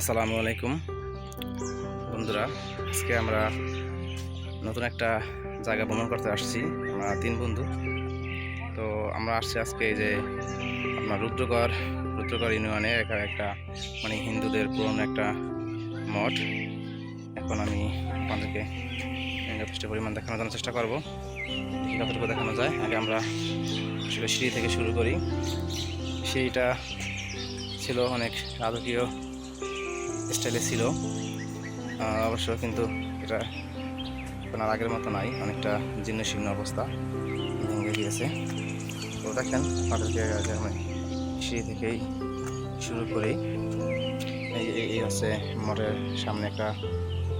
আসসালামু আলাইকুম। বন্ধুরা, আজকে আমরা নতুন একটা জায়গা ভ্রমণ করতে আসছি, আমরা তিন বন্ধু। তো আমরা আসছি আজকে এই যে আপনার রুদ্রগড় রুদ্রগড় ইউনিয়নে এখানে একটা মানে হিন্দুদের পুরনো একটা মঠ। এখন আমি আপনাদেরকে যথেষ্ট পরিমাণ দেখানোর জন্য চেষ্টা করব। কতটুকু দেখানো যায়, আগে আমরা সিঁড়ি থেকে শুরু করি। সিঁড়িটা ছিল অনেক রাজকীয় স্টাইলে ছিল। অবশ্য কিন্তু এটা আপনার আগের মতো নাই, অনেকটা জীর্ণ শীর্ণ অবস্থা ভেঙে গিয়েছে। তো দেখেন আপনাদেরকে আগে আমি সিঁড়ি থেকেই শুরু করি। এই হচ্ছে মঠের সামনে একটা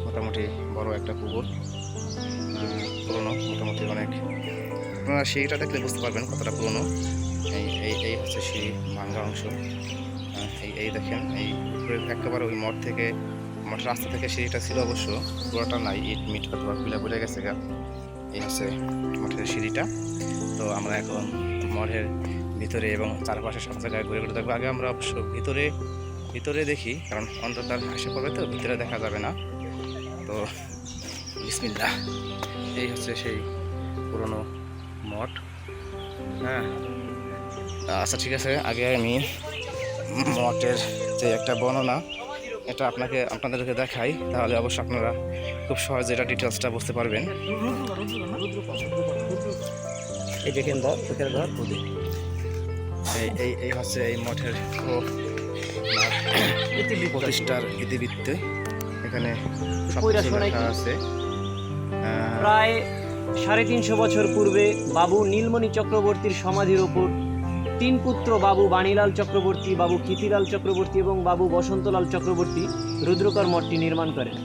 মোটামুটি বড় একটা পুকুর। পুরনো, মোটামুটি অনেক। আপনারা সিঁড়িটা দেখলে বুঝতে পারবেন কতটা পুরনো। এই এই হচ্ছে সিঁড়ি ভাঙ্গা অংশ। এই এই দেখেন, এই পুকুরের একেবারে ওই মঠ থেকে, মঠ রাস্তা থেকে সিঁড়িটা ছিল অবশ্য, পুরোটা নাই, ইট, মিট অথবা পিলা পড়ে গেছে গা। এই হচ্ছে মঠের সিঁড়িটা। তো আমরা এখন মঠের ভিতরে এবং চারপাশে সব জায়গায় ঘুরে ঘুরে থাকব আগে আমরা অবশ্য ভিতরে ভিতরে দেখি, কারণ অন্ধকার আসে পড়বে তো, ভিতরে দেখা যাবে না। তো বিসমিল্লাহ, এই হচ্ছে সেই পুরনো মঠ। হ্যাঁ। আচ্ছা ঠিক আছে, আগে আমি মঠের যে একটা বর্ণনা এটা আপনাকে আপনাদেরকে দেখাই। তাহলে অবশ্যই আপনারা খুব সহজে এটা ডিটেলসটা বুঝতে পারবেন। এই দেখেন চোখের ঘর। এই এই এই হচ্ছে এই মঠের প্রতিষ্ঠার ইতিবৃত্ত। এখানে? আছে। প্রায় সাড়ে তিনশো বছর পূর্বে বাবু নীলমণি চক্রবর্তীর সমাধির ওপর তিন পুত্র, বাবু বাণীলাল চক্রবর্তী, বাবু কীর্তিলাল চক্রবর্তী এবং বাবু বসন্তলাল চক্রবর্তী রুদ্রকর মঠটি নির্মাণ করেন।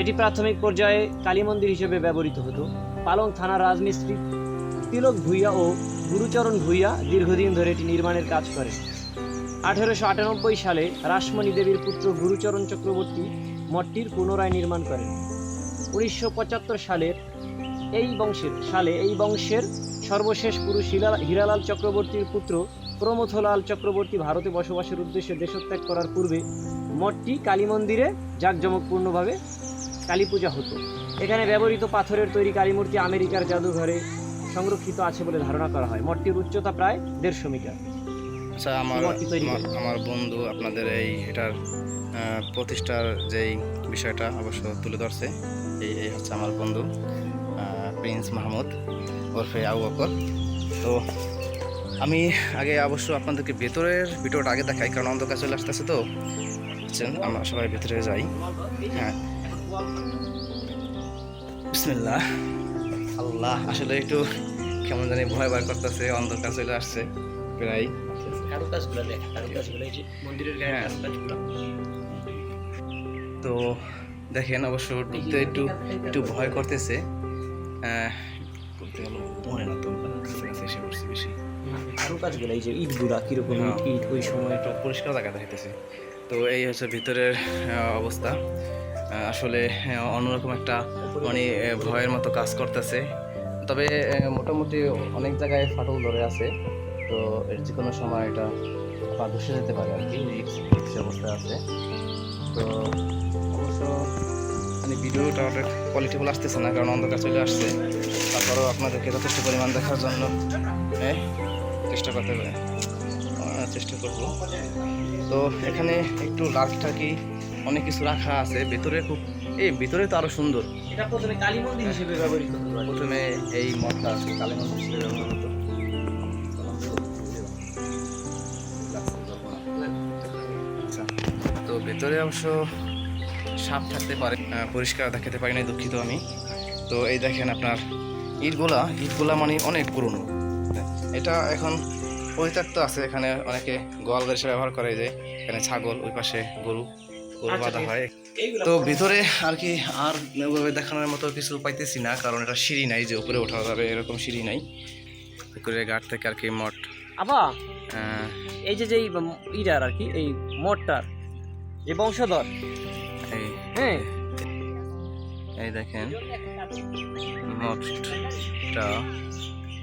এটি প্রাথমিক পর্যায়ে কালী মন্দির হিসেবে ব্যবহৃত হতো। পালং থানার রাজমিস্ত্রি তিলক ভূঁইয়া ও গুরুচরণ ভূঁইয়া দীর্ঘদিন ধরে এটি নির্মাণের কাজ করেন। আঠেরোশো আটানব্বই সালে রাসমণি দেবীর পুত্র গুরুচরণ চক্রবর্তী মঠটির পুনরায় নির্মাণ করেন। উনিশশো পঁচাত্তর সালের এই বংশের সালে এই বংশের সর্বশেষ পুরুষ হীরালাল চক্রবর্তীর পুত্র প্রমথলাল চক্রবর্তী ভারতে বসবাসের উদ্দেশ্যে দেশত্যাগ করার পূর্বে মঠটি কালী মন্দিরে জাঁকজমকপূর্ণভাবে কালী পূজা হতো। এখানে ব্যবহৃত পাথরের তৈরি কালী মূর্তি আমেরিকার জাদুঘরে সংরক্ষিত আছে বলে ধারণা করা হয়। মঠটির উচ্চতা প্রায় দেড়শো মিটার। আচ্ছা আমার আমার- বন্ধু আপনাদের এই এটার প্রতিষ্ঠার যেই বিষয়টা অবশ্য তুলে ধরছে এই এই হচ্ছে আমার বন্ধু। প্রিন্স মাহমুদ ওরফে আবু বকর। তো আমি আগে অবশ্য আপনাদেরকে ভেতরের ভিডিওটা আগে দেখাই, কারণ অন্ধকার চলে আসতেছে তো। বুঝছেন? আমরা সবাই ভেতরে যাই। হ্যাঁ। আল্লাহ, আসলে একটু কেমন জানি ভয় ভয় করতেছে, অন্ধকার চলে আসছে প্রায়। তো দেখেন অবশ্য ঢুকতে একটু একটু ভয় করতেছে। বলতে গেল মনে না তো কাছাকাছি এসে পড়ছি বেশি। কারুকাজগুলো এই যে ইটগুলা কীরকম হ্যাঁ। ইট ইট ওই সময় একটু পরিষ্কার জায়গা দেখাইতেছে। তো এই হচ্ছে ভিতরের অবস্থা। আসলে অন্যরকম একটা মানে ভয়ের মতো কাজ করতেছে। তবে মোটামুটি অনেক জায়গায় ফাটল ধরে আছে। তো এর যে কোনো সময় এটা পা ধসে যেতে পারে আর কি অবস্থায় আছে। তো ভিডিওটা অনেক কোয়ালিটিফুল আসতেছে না কারণ অন্ধকার চলে আসছে। তারপরেও আপনাদেরকে যথেষ্ট পরিমাণ দেখার জন্য হ্যাঁ চেষ্টা করতে হবে। চেষ্টা করব। তো এখানে একটু লালটাকি অনেক কিছু রাখা আছে। ভেতরে খুব এই ভিতরে তো আরও সুন্দর। এটা প্রথমে কালী মন্দির হিসেবে ব্যবহৃত হতো আর কি। প্রথমে এই মঠটা কালী মন্দির হিসেবে ব্যবহার হতো। আচ্ছা, তো ভেতরে অবশ্য সাপ থাকতে পারে পরিষ্কার দেখাতে পারি না দুঃখিত আমি। তো এই দেখেন আপনার ইটগুলা ইটগুলা মানে অনেক পুরনো। এটা এখন পরিত্যক্ত আছে এখানে অনেকে গোয়াল হিসেবে ব্যবহার করে যে এখানে ছাগল ওই পাশে গরু গরু আচ্ছা, বাঁধা হয়। তো ভিতরে আর কি আর ওইভাবে দেখানোর মতো কিছু পাইতেছি না কারণ এটা সিঁড়ি নাই যে উপরে ওঠা যাবে এরকম সিঁড়ি নাই। পুকুরের ঘাট থেকে আর কি মঠ। আবা এই যে যেই ইটার আর কি এই মঠটার যে বংশধর এই হ্যাঁ। এই দেখেন মঠটা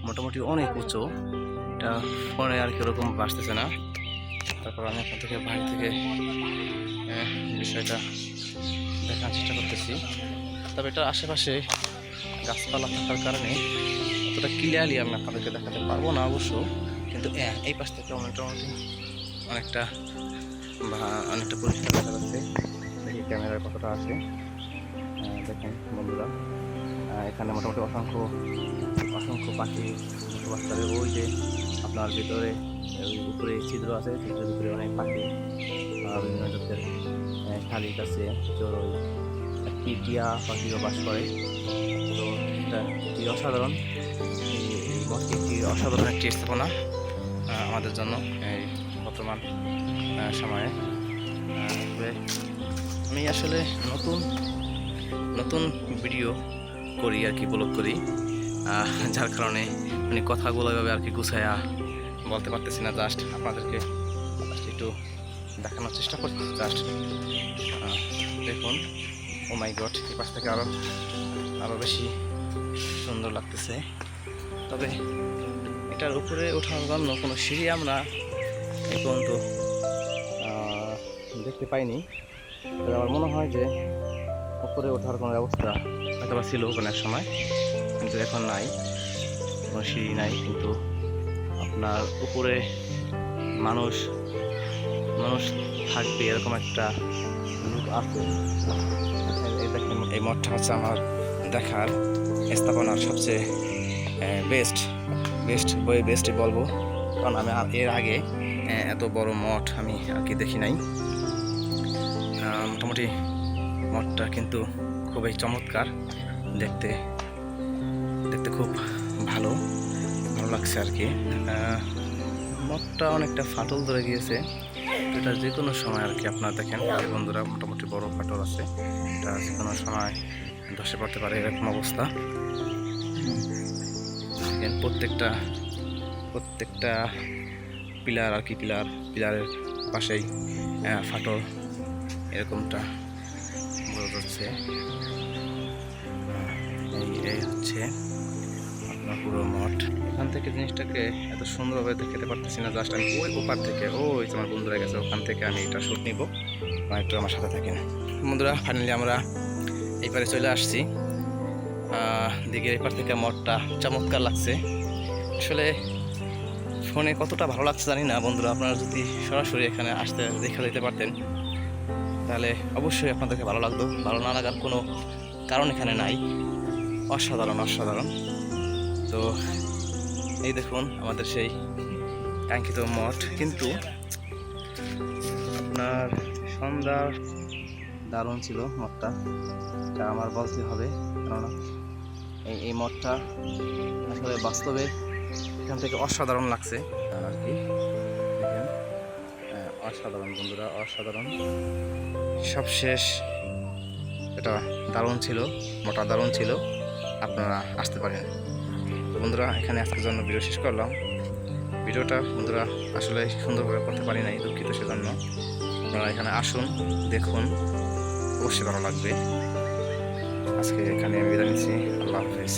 মোটামুটি অনেক উঁচু। এটা ফোনে আর কি ওরকম বাসতেছে না। তারপর আমি আপনার থেকে বাইরে থেকে বিষয়টা দেখার চেষ্টা করতেছি। তবে এটার আশেপাশে গাছপালা থাকার কারণে অতটা ক্লিয়ারলি আমি আপনাদেরকে দেখাতে পারব না অবশ্য। কিন্তু হ্যাঁ, এই পাশ থেকে মোটামুটি অনেকটা বা অনেকটা পরিষ্কার দেখা যাচ্ছে। দেখি ক্যামেরায় কতটা আছে? দেখেন, বন্ধুরা। এখানে মোটামুটি অসংখ্য অসংখ্য পাখি বসবাস করে। ওই যে আপনার ভিতরে উপরে ছিদ্র আছে, ছিদ্রের ভিতরে অনেক পাখি বিভিন্ন জাতের শালিক আছে, চড়ই টিয়া পাখিও বাস করে। তো এটা একটি অসাধারণ। মঠটি একটি অসাধারণ একটি স্থাপনা আমাদের জন্য এই বর্তমান সময়ে। আমি আসলে নতুন নতুন ভিডিও করি আর কি ব্লগ করি। যার কারণে মানে কথাগুলো এভাবে আর কি গুছায়া বলতে পারতেছি না জাস্ট আপনাদেরকে একটু দেখানোর চেষ্টা করছি জাস্ট দেখুন। ও মাই গড এই পাশ থেকে আরও আরও বেশি সুন্দর লাগতেছে। তবে এটার উপরে ওঠার জন্য কোনো সিঁড়ি আমরা এই পর্যন্ত দেখতে পাইনি। আমার মনে হয় যে উপরে ওঠার কোনো ব্যবস্থা হয়তো বা ছিল কোনো এক সময়, কিন্তু এখন নাই। কোনো সিঁড়ি নাই, কিন্তু আপনার উপরে মানুষ মানুষ থাকবে এরকম একটা রূপ আছে। এই দেখেন, এই মঠটা হচ্ছে আমার দেখার স্থাপনার সবচেয়ে বেস্ট বেস্ট বই বেস্টই বলব। কারণ আমি এর আগে এত বড় মঠ আমি আর কি দেখি নাই। মোটামুটি মঠটা কিন্তু খুবই চমৎকার। দেখতে দেখতে খুব ভালো ভালো লাগছে আর কি। মঠটা অনেকটা ফাটল ধরে গিয়েছে। এটা যে কোনো সময় আর কি আপনারা দেখেন বন্ধুরা মোটামুটি বড় ফাটল আছে, এটা যে কোনো সময় ধসে পড়তে পারে, এরকম অবস্থা। প্রত্যেকটা প্রত্যেকটা পিলার আর কি, পিলার, পিলারের পাশেই ফাটল এরকমটা বোঝা যাচ্ছে এই হচ্ছে আপনার পুরো মঠ। এখান থেকে জিনিসটাকে এত সুন্দরভাবে দেখাতে পারতেছি না, জাস্ট আমি ওই ওপার থেকে, ওই যে আমার বন্ধুরা গেছে, ওখান থেকে আমি এটা শ্যুট নিব। একটু আমার সাথে থাকেন। বন্ধুরা ফাইনালি আমরা এই পারে চলে আসছি। দিঘির এপার থেকে মঠটা চমৎকার লাগছে। আসলে ফোনে কতটা ভালো লাগছে জানি না, বন্ধুরা। আপনারা যদি সরাসরি এখানে আসতে, দেখে দিতে পারতেন। তাহলে অবশ্যই আপনাদেরকে ভালো লাগতো ভালো না লাগার কোনো কারণ এখানে নাই। অসাধারণ অসাধারণ। তো এই দেখুন আমাদের সেই কাঙ্ক্ষিত মঠ। কিন্তু আপনার সন্ধ্যার দারুণ ছিল মঠটা। এটা আমার বলতে হবে, কেননা এই এই মঠটা আসলে বাস্তবে এখান থেকে অসাধারণ লাগছে। আর কি। অসাধারণ বন্ধুরা, অসাধারণ। সবশেষ এটা দারুণ ছিল, মোটা দারুণ ছিল। আপনারা আসতে পারেন। তো বন্ধুরা, এখানে আজকের জন্য ভিডিও শেষ করলাম। ভিডিওটা বন্ধুরা আসলে সুন্দরভাবে করতে পারি নাই, দুঃখিত সেজন্য। আপনারা এখানে আসুন, দেখুন, অবশ্যই ভালো লাগবে। আজকে এখানে বিদায় নিচ্ছি। আল্লাহ হাফিজ।